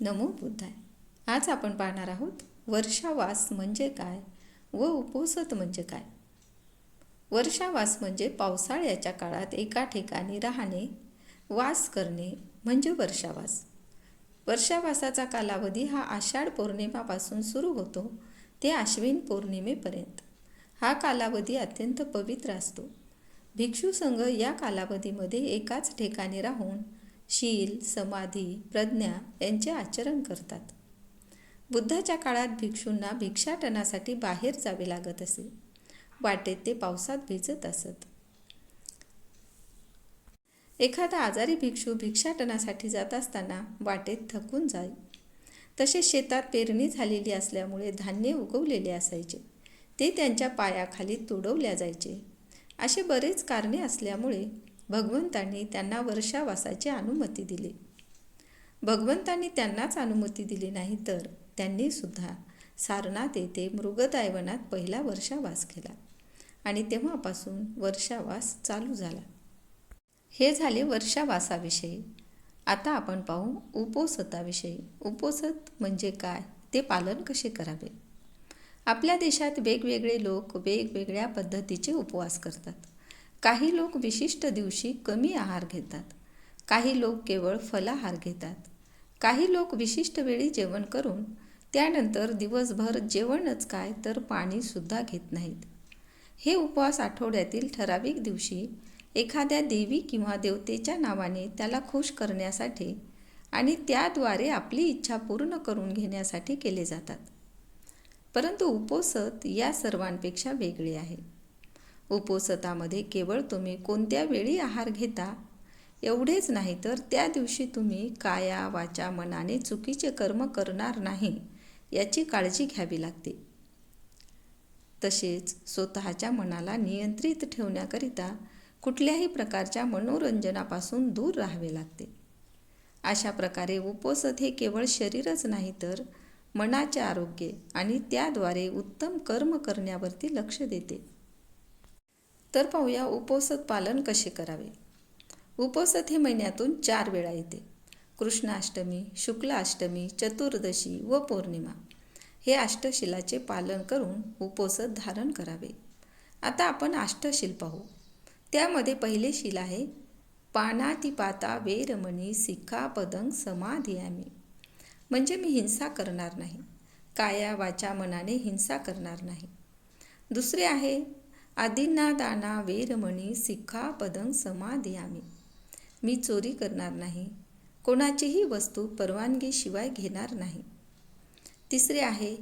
नमो बुद्धाय. आज आपण पाहणार आहोत वर्षावास म्हणजे काय व उपोसत म्हणजे काय? वर्षावास म्हणजे पावसाळ्याच्या काळात एका ठिकाणी राहणे वास करणे म्हणजे वर्षावास. वर्षावासाचा कालावधी हा आषाढ पौर्णिमापासून सुरू होतो ते आश्विन पौर्णिमेपर्यंत. हा कालावधी अत्यंत पवित्र असतो. भिक्षू संघ या कालावधीमध्ये एकाच ठिकाणी राहून शील समाधी प्रज्ञा यांचे आचरण करतात. बुद्धाच्या काळात भिक्षूंना भिक्षाटनासाठी बाहेर जावे लागत असे. वाटेत ते पावसात भिजत असत. एखादा आजारी भिक्षू भिक्षाटनासाठी जात असताना वाटेत थकून जाई. तसेच शेतात पेरणी झालेली असल्यामुळे धान्य उगवलेले असायचे. ते त्यांच्या पायाखाली तुडवल्या जायचे. असे बरेच कारणे असल्यामुळे भगवंतांनी त्यांना वर्षावासाची अनुमती दिली. भगवंतांनी त्यांनाच अनुमती दिली नाही तर त्यांनी सुद्धा सारनाथ येथे मृगदायवनात पहिला वर्षावास केला आणि तेव्हापासून वर्षावास चालू झाला. हे झाले वर्षावासाविषयी. आता आपण पाहू उपोसताविषयी. उपोसत म्हणजे काय? ते पालन कसे करावे? आपल्या देशात वेगवेगळे लोक वेगवेगळ्या पद्धतीचे उपवास करतात. काही लोक विशिष्ट दिवशी कमी आहार घेतात. काही लोक केवळ फलाहार घेतात. काही लोक विशिष्ट वेळी जेवण करून त्यानंतर दिवसभर जेवणच काय तर पाणीसुद्धा घेत नाहीत. हे उपवास आठवड्यातील ठराविक दिवशी एखाद्या देवी किंवा देवतेच्या नावाने त्याला खुश करण्यासाठी आणि त्याद्वारे आपली इच्छा पूर्ण करून घेण्यासाठी केले जातात. परंतु उपोसत या सर्वांपेक्षा वेगळे आहे. उपोसतामध्ये केवळ तुम्ही कोणत्या वेळी आहार घेता? एवढेच नाही तर त्या दिवशी तुम्ही काया वाचा मनाने चुकीचे कर्म करणार नाही याची काळजी घ्यावी लागते. तसेच स्वतःच्या मनाला नियंत्रित ठेवण्याकरिता कुठल्याही प्रकारच्या मनोरंजनापासून दूर राहावे लागते. अशा प्रकारे उपोसत हे केवळ शरीरच नाही तर मनाचे आरोग्य आणि त्याद्वारे उत्तम कर्म करण्यावरती लक्ष देते. तर पाहूया उपोसत पालन कसे करावे. उपोसत हे महिन्यातून चार वेळा येते. कृष्णाष्टमी शुक्लाष्टमी चतुर्दशी व पौर्णिमा. हे अष्टशिलाचे पालन करून उपोसत धारण करावे. आता आपण अष्टशील पाहू. त्यामध्ये पहिले शील आहे पानातिपाता वेरमणी सिक्खापदं समाधियामी. म्हणजे मी हिंसा करणार नाही. काया वाचा मनाने हिंसा करणार नाही. दुसरे आहे आदिना दाना वेरमणी सिक्खापदं समाधियामी. मी चोरी करणार नाही. कोणाचीही वस्तू परवानगीशिवाय घेणार नाही. तिसरे आहे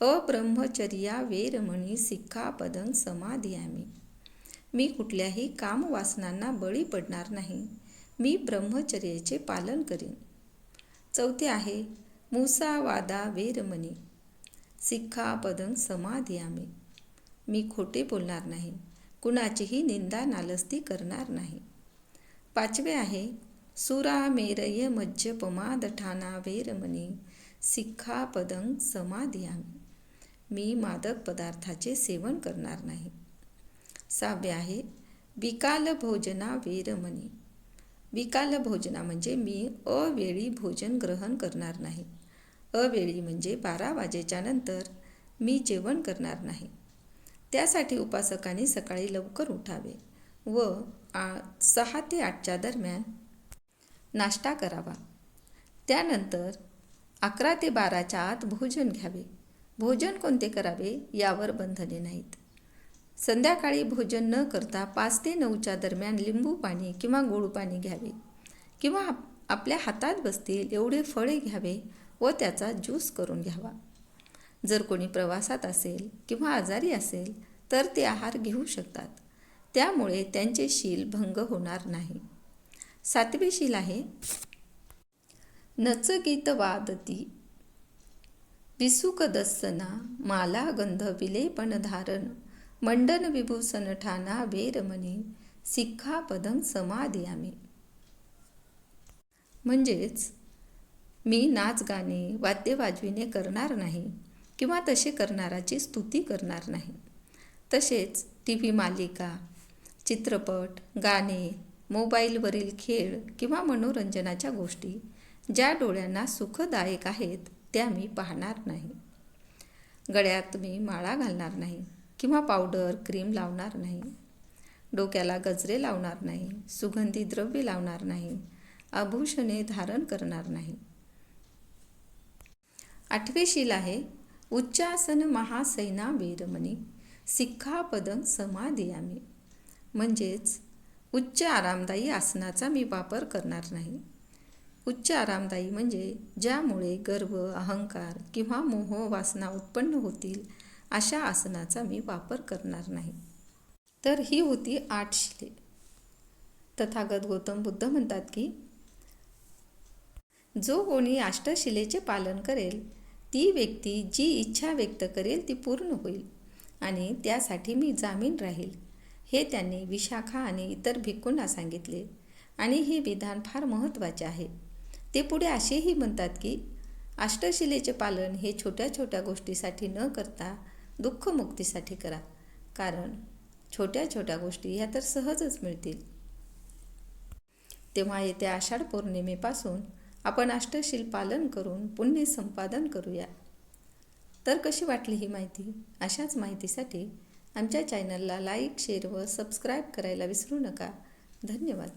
अब्रह्मचर्या वेरमणी सिक्खापदं समाधियामी. मी कुठल्याही कामवासनांना बळी पडणार नाही. मी ब्रह्मचर्याचे पालन करीन. चौथे आहे मुसावादा वेरमणी सिक्खापदं समाधियामी. मी खोटे बोलणार नाही. कुणाचीही निंदा नालस्ती करणार नाही. पाचवे आहे सुरा मेरय मज्ज पमाद ठाणा वेरमणी सिक्खापदं समाधियामी. मी मादक पदार्थाचे सेवन करणार नाही. सहावे आहे विकाल भोजना वेरमणी. विकाल भोजना म्हणजे मी अवेळी भोजन ग्रहण करणार नाही. अवेळी म्हणजे बारा वाजेच्या नंतर मी जेवण करणार नाही. त्यासाठी उपासकांनी सकाळी लवकर उठावे व आ सहा ते आठच्या दरम्यान नाश्ता करावा. त्यानंतर अकरा ते बाराच्या आत भोजन घ्यावे. भोजन कोणते करावे यावर बंधने नाहीत. संध्याकाळी भोजन न करता पाच ते नऊच्या दरम्यान लिंबू पाणी किंवा गोड पाणी घ्यावे किंवा आपल्या हातात बसतील एवढे फळे घ्यावे व त्याचा ज्यूस करून घ्यावा. जर कोणी प्रवासात असेल किंवा आजारी असेल तर ते आहार घेऊ शकतात. त्यामुळे त्यांचे शील भंग होणार नाही. सातवे शील आहे नचगीत वादती विसुकदस्सना माला गंध विलेपन धारण. मंडन विभूषण ठाणा वेरमणी सिक्खापदं समाधियामी म्हणजेच मी नाच गाणे वाद्य वाजविणे करणार नाही किंवा तसे करणाराची स्तुती करणार नाही. तसेच टी व्ही मालिका चित्रपट गाणे मोबाईलवरील खेळ किंवा मनोरंजनाच्या गोष्टी ज्या डोळ्यांना सुखदायक आहेत त्या मी पाहणार नाही. गळ्यात मी माळा घालणार नाही किंवा पावडर क्रीम लावणार नाही. डोक्याला गजरे लावणार नाही सुगंधी द्रव्य लावणार नाही आभूषणे धारण करणार नाही. आठवेशील आहे उच्चासन महासैना वीरमणी सिक्खापदन समाधियामी म्हणजेच उच्च आरामदायी आसनाचा मी वापर करणार नाही. उच्च आरामदायी म्हणजे ज्यामुळे गर्व अहंकार किंवा मोह वासना उत्पन्न होतील अशा आसनाचा मी वापर करणार नाही. तर ही होती आठ शिले. तथागत गौतम बुद्ध म्हणतात की जो कोणी अष्टशिलेचे पालन करेल ती व्यक्ती जी इच्छा व्यक्त करेल ती पूर्ण होईल. आणि त्यासाठी मी जामीन राहील. हे त्यांनी विशाखा आणि इतर भिक्कूंना सांगितले. आणि हे विधान फार महत्त्वाचे आहे. ते पुढे असेही म्हणतात की अष्टशिलेचे पालन हे छोट्या छोट्या गोष्टीसाठी न करता दुःखमुक्तीसाठी करा. कारण छोट्या छोट्या गोष्टी ह्या तर सहजच मिळतील. तेव्हा येत्या आषाढ पौर्णिमेपासून आपण अष्टशील पालन करून पुण्य संपादन करूया. तर कशी वाटली ही माहिती? अशाच माहितीसाठी आमच्या चॅनलला लाईक शेअर व सबस्क्राईब करायला विसरू नका. धन्यवाद.